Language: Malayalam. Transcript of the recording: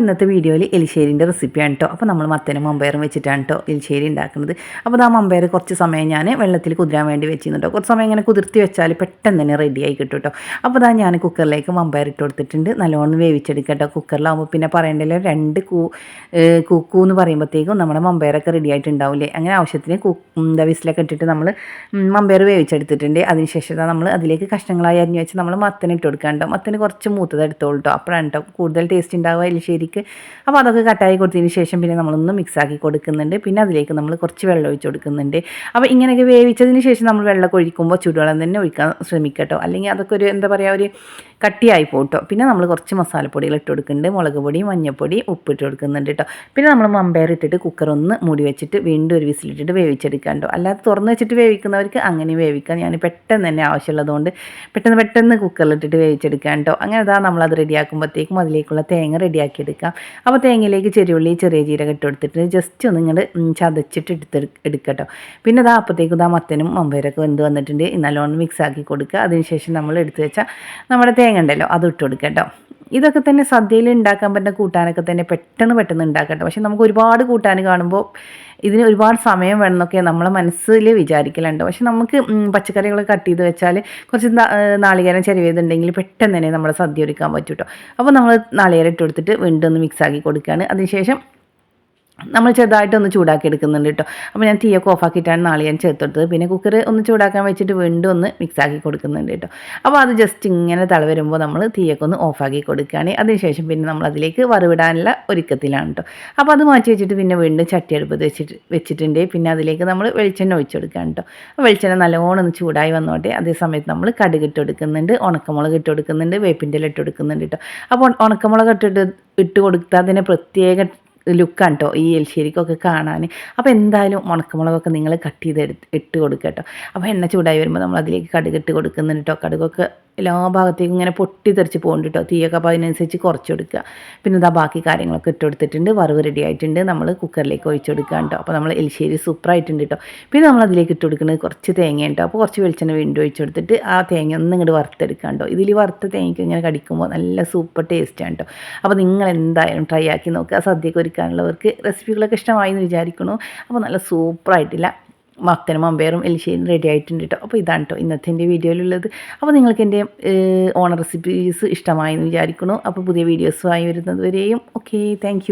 ഇന്നത്തെ വീഡിയോയിൽ എലിശ്ശേരിന്റെ റെസിപ്പിയാണ് കേട്ടോ. അപ്പോൾ നമ്മൾ മത്തനും മമ്പയറും വെച്ചിട്ടാണ് കേട്ടോ എലിശ്ശേരി ഉണ്ടാക്കുന്നത്. അപ്പോൾ ആ മമ്പയർ കുറച്ച് സമയം ഞാൻ വെള്ളത്തിൽ കുതിരാൻ വേണ്ടി വെച്ചിരുന്നു കുറച്ച് സമയം ഇങ്ങനെ കുതിർത്തി വെച്ചാൽ പെട്ടെന്ന് തന്നെ റെഡി ആയി കിട്ടും കേട്ടോ. അപ്പോൾ അതാ ഞാൻ കുക്കറിലേക്ക് മമ്പയർ ഇട്ട് കൊടുത്തിട്ടുണ്ട്. നല്ലോണം വേവിച്ചെടുക്കട്ടോ കുക്കറിലാവുമ്പോൾ പിന്നെ പറയേണ്ടല്ലോ രണ്ട് കൂ കുക്കു എന്ന് പറയുമ്പോഴത്തേക്കും നമ്മുടെ മമ്പയറൊക്കെ റെഡി ആയിട്ടുണ്ടാവില്ലേ? അങ്ങനെ ആവശ്യത്തിന് കു എന്താ വിസിലൊക്കെ ഇട്ടിട്ട് നമ്മൾ മമ്പയർ വേവിച്ചെടുത്തിട്ടുണ്ട്. അതിനുശേഷം നമ്മൾ അതിലേക്ക് കഷ്ണങ്ങളായി അരിഞ്ഞ് വെച്ച് നമ്മൾ മത്തന് ഇട്ട് കൊടുക്കാണ്ടോ മത്തന് കുറച്ച് മൂത്തത് എടുത്തോളൂ കേട്ടോ. അപ്പോഴാണ് കേട്ടോ കൂടുതൽ ടേസ്റ്റ് ഉണ്ടാവുക എലിശ്ശേരി ശരിക്ക് അപ്പോൾ അതൊക്കെ കട്ടായി കൊടുത്തതിന് ശേഷം പിന്നെ നമ്മളൊന്ന് മിക്സാക്കി കൊടുക്കുന്നുണ്ട്. പിന്നെ അതിലേക്ക് നമ്മൾ കുറച്ച് വെള്ളം ഒഴിച്ച് കൊടുക്കുന്നുണ്ട്. അപ്പോൾ ഇങ്ങനെയൊക്കെ വേവിച്ചതിന് ശേഷം നമ്മൾ വെള്ളം ഒഴിക്കുമ്പോൾ ചൂടുവെള്ളം തന്നെ ഒഴിക്കാൻ ശ്രമിക്കട്ടോ അല്ലെങ്കിൽ അതൊക്കെ ഒരു എന്താ പറയുക ഒരു കട്ടിയായി പോട്ടോ പിന്നെ നമ്മൾ കുറച്ച് മസാലപ്പൊടികൾ ഇട്ട് കൊടുക്കുന്നുണ്ട്. മുളക് പൊടി മഞ്ഞൾപ്പൊടി ഉപ്പ് ഇട്ട് കൊടുക്കുന്നുണ്ട് കേട്ടോ. പിന്നെ നമ്മൾ മമ്പയർ ഇട്ടിട്ട് കുക്കർ ഒന്ന് മൂടി വെച്ചിട്ട് വീണ്ടും ഒരു വിസിലിട്ടിട്ട് വേവിച്ചെടുക്കാണ്ടോ അല്ലാതെ തുറന്ന് വെച്ചിട്ട് വേവിക്കുന്നവർക്ക് അങ്ങനെ വേവിക്കാം. ഞാൻ പെട്ടെന്ന് തന്നെ ആവശ്യമുള്ളതുകൊണ്ട് പെട്ടെന്ന് പെട്ടെന്ന് കുക്കറിലിട്ടിട്ട് വേവിച്ചെടുക്കാണ്ടോ അങ്ങനെ അതാ നമ്മളത് റെഡിയാക്കുമ്പോഴത്തേക്കും അതിലേക്കുള്ള തേങ്ങ റെഡിയാക്കി എടുക്കാം. അപ്പോൾ തേങ്ങയിലേക്ക് ചെറിയുള്ളി ചെറിയ ജീരകം ഇട്ട് കൊടുത്തിട്ട് ജസ്റ്റ് ഒന്ന് ഇങ്ങോട്ട് ചതച്ചിട്ട് എടുത്ത് എടുക്കട്ടോ. പിന്നെ ഇതാ അപ്പത്തേക്കും ഇതാ മത്തനും മമ്പയരൊക്കെ വെന്ത് വന്നിട്ടുണ്ട്. നല്ലോണം മിക്സ് ആക്കി കൊടുക്കുക. അതിനുശേഷം നമ്മൾ എടുത്ത് വെച്ചാൽ നമ്മുടെ തേങ്ങ ഉണ്ടല്ലോ അത് ഇട്ട് കൊടുക്കട്ടോ. ഇതൊക്കെ തന്നെ സദ്യയിൽ ഉണ്ടാക്കാൻ പറ്റുന്ന കൂട്ടാനൊക്കെ തന്നെ പെട്ടെന്ന് പെട്ടെന്ന് ഉണ്ടാക്കട്ടെ പക്ഷെ നമുക്ക് ഒരുപാട് കൂട്ടാൻ കാണുമ്പോൾ ഇതിന് ഒരുപാട് സമയം വേണമെന്നൊക്കെ നമ്മളെ മനസ്സിൽ വിചാരിക്കലുണ്ട്. പക്ഷെ നമുക്ക് പച്ചക്കറികളൊക്കെ കട്ട് ചെയ്ത് വെച്ചാൽ കുറച്ച് നാളികേരം ചെരുവേതുണ്ടെങ്കിൽ പെട്ടെന്ന് തന്നെ നമ്മുടെ സദ്യ ഒരുക്കാൻ പറ്റും കേട്ടോ അപ്പോൾ നമ്മൾ നാളികേരം ഇട്ട് കൊടുത്തിട്ട് വീണ്ടും ഒന്ന് മിക്സ് ആക്കി കൊടുക്കുകയാണ്. അതിനുശേഷം നമ്മൾ ചെറുതായിട്ട് ഒന്ന് ചൂടാക്കി എടുക്കുന്നുണ്ട് കേട്ടോ. അപ്പോൾ ഞാൻ തീയൊക്കെ ഓഫാക്കിയിട്ടാണ് നാളെ ഞാൻ ചേർത്തെടുത്തത്. പിന്നെ കുക്കർ ഒന്ന് ചൂടാക്കാൻ വെച്ചിട്ട് വീണ്ടും ഒന്ന് മിക്സ് ആക്കി കൊടുക്കുന്നുണ്ട് കേട്ടോ. അപ്പോൾ അത് ജസ്റ്റ് ഇങ്ങനെ തള വരുമ്പോൾ നമ്മൾ തീയൊക്കെ ഒന്ന് ഓഫാക്കി കൊടുക്കുകയാണ്. അതിനുശേഷം പിന്നെ നമ്മൾ അതിലേക്ക് വറുവിടാനുള്ള ഒരുക്കത്തിലാണ് കേട്ടോ. അപ്പോൾ അത് മാറ്റി വെച്ചിട്ട് പിന്നെ വീണ്ടും ചട്ടി അടുപ്പത്ത് വെച്ചിട്ട് വെച്ചിട്ടുണ്ട്. പിന്നെ അതിലേക്ക് നമ്മൾ വെളിച്ചെണ്ണ ഒഴിച്ചു കൊടുക്കുകയാണ് കേട്ടോ. വെളിച്ചെണ്ണ നല്ലോണം ഒന്ന് ചൂടായി വന്നോട്ടെ. അതേ സമയത്ത് നമ്മൾ കടുക് ഇട്ട് കൊടുക്കുന്നുണ്ട്. ഉണക്കമുളക് ഇട്ട് കൊടുക്കുന്നുണ്ട്. വേപ്പിന്റെ ഇല ഇട്ട് കൊടുക്കുന്നുണ്ട് കേട്ടോ. അപ്പോൾ ഉണക്കമുളക് ഇട്ടിട്ട് ഇട്ട് കൊടുത്താൽ തന്നെ പ്രത്യേക ലുക്കാണ് കേട്ടോ ഈ എൽശ്ശേരിക്കൊക്കെ കാണാൻ അപ്പോൾ എന്തായാലും ഉണക്കമുളകൊക്കെ നിങ്ങൾ കട്ട് ചെയ്ത് ഇട്ട് കൊടുക്കുക കേട്ടോ. അപ്പോൾ എണ്ണ ചൂടായി വരുമ്പോൾ നമ്മൾ അതിലേക്ക് കടുക് ഇട്ട് കൊടുക്കുന്നുണ്ട് കേട്ടോ. കടുകൊക്കെ എല്ലാ ഭാഗത്തേക്കും ഇങ്ങനെ പൊട്ടിത്തെറിച്ച് പോകുന്നുണ്ട് കേട്ടോ തീയൊക്കെ അപ്പോൾ അതിനനുസരിച്ച് കുറച്ച് കൊടുക്കുക പിന്നെ ഇതാ ബാക്കി കാര്യങ്ങളൊക്കെ ഇട്ട് കൊടുത്തിട്ടുണ്ട്. വറവ് റെഡി ആയിട്ടുണ്ട്. നമ്മൾ കുക്കറിലേക്ക് ഒഴിച്ചു കൊടുക്കുക കേട്ടോ അപ്പോൾ നമ്മൾ എലിശ്ശേരി സൂപ്പറായിട്ടുണ്ട് കേട്ടോ പിന്നെ നമ്മൾ അതിലേക്ക് ഇട്ട് കൊടുക്കുന്നത് കുറച്ച് തേങ്ങ കേട്ടോ അപ്പോൾ കുറച്ച് വെളിച്ചെണ്ണ വീണ്ടും ഒഴിച്ചു കൊടുത്തിട്ട് ആ തേങ്ങ ഒന്ന് ഇങ്ങോട്ട് വറുത്തെടുക്കാം കേട്ടോ ഇതിൽ വറുത്ത തേങ്ങയ്ക്ക് ഇങ്ങനെ കടിക്കുമ്പോൾ നല്ല സൂപ്പർ ടേസ്റ്റാണ് കേട്ടോ അപ്പോൾ നിങ്ങൾ എന്തായാലും ട്രൈ ആക്കി നോക്കുക. സദ്യക്ക് ഒരുക്കാനുള്ളവർക്ക് റെസിപ്പികളൊക്കെ ഇഷ്ടമായി എന്ന് വിചാരിക്കുന്നു അപ്പോൾ നല്ല സൂപ്പറായിട്ടില്ല മത്തനും മമ്പയറും എലിശയും റെഡി ആയിട്ടുണ്ട് കേട്ടോ അപ്പോൾ ഇതാണ് കേട്ടോ ഇന്നത്തെ എന്റെ വീഡിയോയിലുള്ളത്. അപ്പോൾ നിങ്ങൾക്ക് എന്റെ ഓണർ റെസിപ്പീസ് ഇഷ്ടമായി എന്ന് വിചാരിക്കുന്നു. അപ്പോൾ പുതിയ വീഡിയോസുമായി വരുന്നത് വരെയും. Okay thank